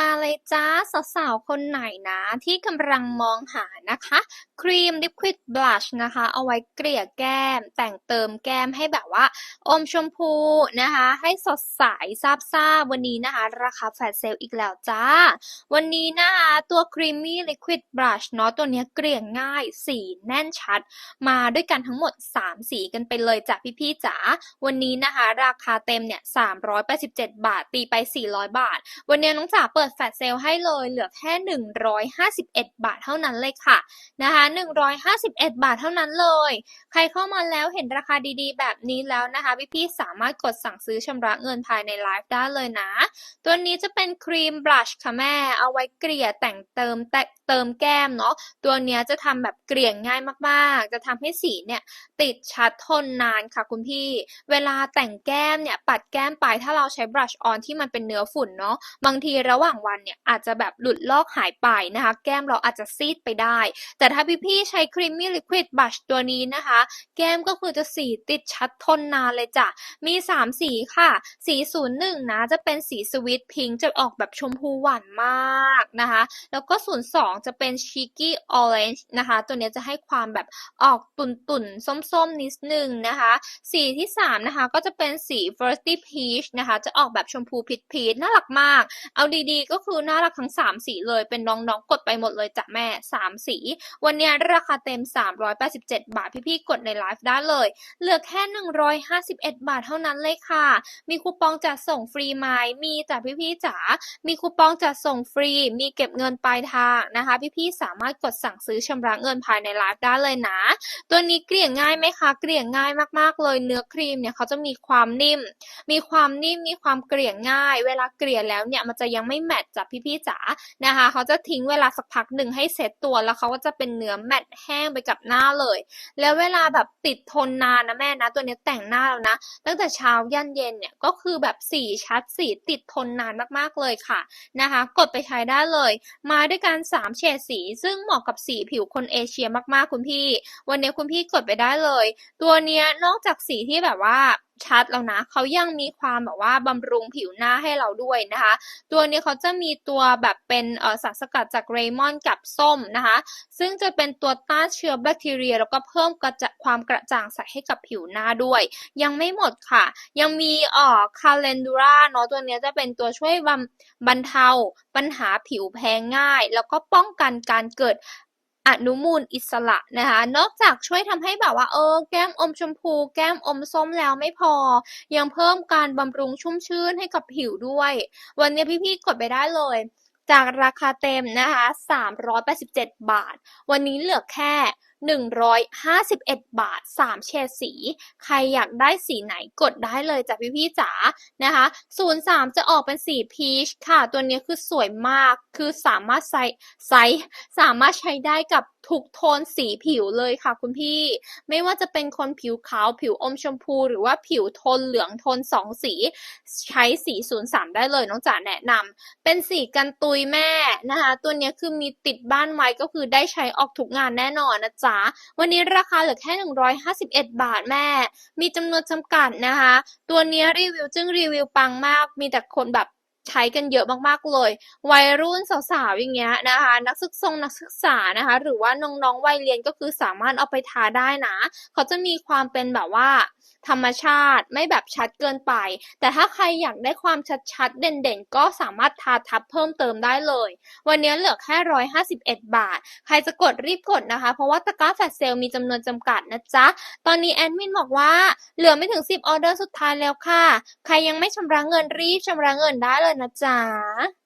มาเลยจ้าสาวๆ คนไหนนะที่กำลังมองหานะคะ ครีม Liquid Blush นะคะ เอาไว้เกลี่ยแก้ม แต่งเติมแก้มให้แบบว่า อมชมพูนะคะ ให้สดใสซาบซ่าวันนี้นะคะ ราคาแฟลชเซลอีกแล้วจ้า วันนี้นะคะตัว Creamy Liquid Blush เนาะตัวนี้เกลี่ยง่ายสีแน่นชัด มาด้วยกันทั้งหมด 3 สีกันไปเลยจ้ะพี่ๆจ๋าวันนี้นะคะ ราคาเต็มเนี่ย387 บาทตีไป 400 บาท วันนี้น้องจ๋าเปิดแฟลชเซลให้เลยเหลือแค่ 151 บาทเท่านั้นเลยค่ะนะคะ151 บาทเท่านั้นเลย ใครเข้ามาแล้วเห็นราคาดีๆ แบบนี้แล้วนะคะ พี่ๆสามารถกดสั่งซื้อชำระเงินภายในไลฟ์ได้เลยนะ ตัวนี้จะเป็นครีมบลัชค่ะแม่ เอาไว้เกลี่ยแต่งเติมแต่เติมแก้มเนาะตัวเนี้ยจะทำแบบเกลี่ยง่ายมากๆ จะทำให้สีเนี่ยติดชัดทนนานค่ะคุณพี่ เวลาแต่งแก้มเนี่ยปัดแก้มไปถ้าเราใช้บลัชออนที่มันเป็นเนื้อฝุ่นเนาะบางทีระหว่างวันเนี่ยอาจจะแบบหลุดลอกหายไปนะคะ แก้มเราอาจจะซีดไปได้ แต่ถ้าพี่ๆใช้ครีมมี่ลิควิดบลัชตัวนี้นะคะ แก้มก็คือจะสีติดชัดทนนานเลยจ้ะมี 3 สีค่ะ สี 01 นะจะเป็นสีสวิตพิงจะออกแบบชมพูหวานมากนะคะ แล้วก็ 02จะเป็นชิคกี้ออเรนจ์นะคะ ตัวนี้จะให้ความแบบออกตุ่นตุ่นๆส้มๆ นิดนึงนะคะ สีที่ 3 นะคะ ก็จะเป็นสี Firsty Peach นะคะ จะออกแบบชมพูพีชพีชน่ารักมาก เอาดีๆ ก็คือน่ารักทั้ง 3 สีเลย เป็นน้องๆ กดไปหมดเลยจ้ะแม่ 3 สี วันนี้ราคาเต็ม 387 บาท พี่ๆ กดในไลฟ์ได้เลย เหลือแค่ 151 บาทเท่านั้นเลยค่ะ มีคูปองจัดส่งฟรีไหมมีจ้ะพี่ๆจ๋า มีคูปองจัดส่งฟรี มีเก็บเงินปลายทางนะคะพี่ๆสามารถกดสั่งซื้อชำระเงินภายในไลฟ์ได้เลยนะ ตัวนี้เกลี่ยง่ายไหมคะเกลี่ยง่ายมากๆเลยเนื้อครีมเนี่ยเขาจะมีความนิ่ม มีความนิ่มมีความเกลี่ยง่าย เวลาเกลี่ยแล้วเนี่ยมันจะยังไม่แมตต์จ้ะพี่ๆจ๋านะคะเขาจะทิ้งเวลาสักพักหนึ่งให้เซตตัวแล้วเขาก็จะเป็นเนื้อแมตต์แห้งไปกับหน้าเลย แล้วเวลาแบบติดทนนานนะแม่นะ ตัวนี้แต่งหน้าแล้วนะ ตั้งแต่เช้ายันเย็นเนี่ยก็คือแบบสีชัดสีติดทนนานมากๆเลยค่ะนะคะ กดไปใช้ได้เลย มาด้วยกัน 3เฉดสี ซึ่งเหมาะกับสีผิวคนเอเชียมากๆคุณพี่ วันนี้คุณพี่กดไปได้เลย ตัวเนี้ยนอกจากสีที่แบบว่าชัดแล้วนะเขายังมีความแบบว่าบำรุงผิวหน้าให้เราด้วยนะคะ ตัวนี้เขาจะมีตัวแบบเป็นสารสกัดจากเรมอนกับส้มนะคะ ซึ่งจะเป็นตัวต้านเชื้อแบคทีเรีย แล้วก็เพิ่มกระจความกระจ่างใสให้กับผิวหน้าด้วย ยังไม่หมดค่ะ ยังมีเอ่อคาเลนดูราเนาะตัวนี้จะเป็นตัวช่วยบำบรรเทาปัญหาผิวแพ้ง่าย แล้วก็ป้องกันการเกิด อนุมูลอิสระนะคะ นอกจากช่วยทำให้แบบว่าเออแก้มอมชมพู แก้มอมส้มแล้วไม่พอ ยังเพิ่มการบำรุงชุ่มชื้นให้กับผิวด้วย วันนี้พี่ๆกดไปได้เลย จากราคาเต็มนะคะ 387 บาท วันนี้เหลือแค่151 บาท 3 เฉดสี ใครอยากได้สีไหนกดได้เลยจ้ะพี่ๆจ๋านะคะ 03 จะออกเป็นสีพีชค่ะ ตัวนี้คือสวยมากคือสามารถใส่ไซส์สามารถใช้ได้กับทุกโทนสีผิวเลยค่ะคุณพี่ ไม่ว่าจะเป็นคนผิวขาว ผิวอมชมพู หรือว่าผิวโทนเหลืองโทนสองสี ใช้สี03 ได้เลยน้องจ๋าแนะนำเป็นสีกันตุยแม่นะคะ ตัวนี้คือมีติดบ้านไว้ก็คือได้ใช้ออกทุกงานแน่นอนนะจ๊ะวันนี้ราคาเหลือแค่ 151 บาทแม่ มีจำนวนจำกัดนะคะ ตัวนี้รีวิวจึงรีวิวปังมาก มีแต่คนแบบ ใช้กันเยอะมากๆเลย วัยรุ่นสาวๆอย่างเงี้ยนะคะ นักศึกษานักศึกษานะคะ หรือว่าน้องๆวัยเรียนก็คือสามารถเอาไปทาได้นะ เขาจะมีความเป็นแบบว่าธรรมชาติไม่แบบชัดเกินไป แต่ถ้าใครอยากได้ความชัดๆ เด่นๆ ก็สามารถทาทับเพิ่มเติมได้เลย วันนี้เหลือแค่151 บาท ใครจะกดรีบกดนะคะ เพราะว่าตะกร้าแฟลชเซลมีจำนวนจำกัดนะจ๊ะ ตอนนี้แอดมินบอกว่าเหลือไม่ถึง 10 ออเดอร์สุดท้ายแล้วค่ะ ใครยังไม่ชำระเงินรีบชำระเงินได้เลยนะจ๊ะ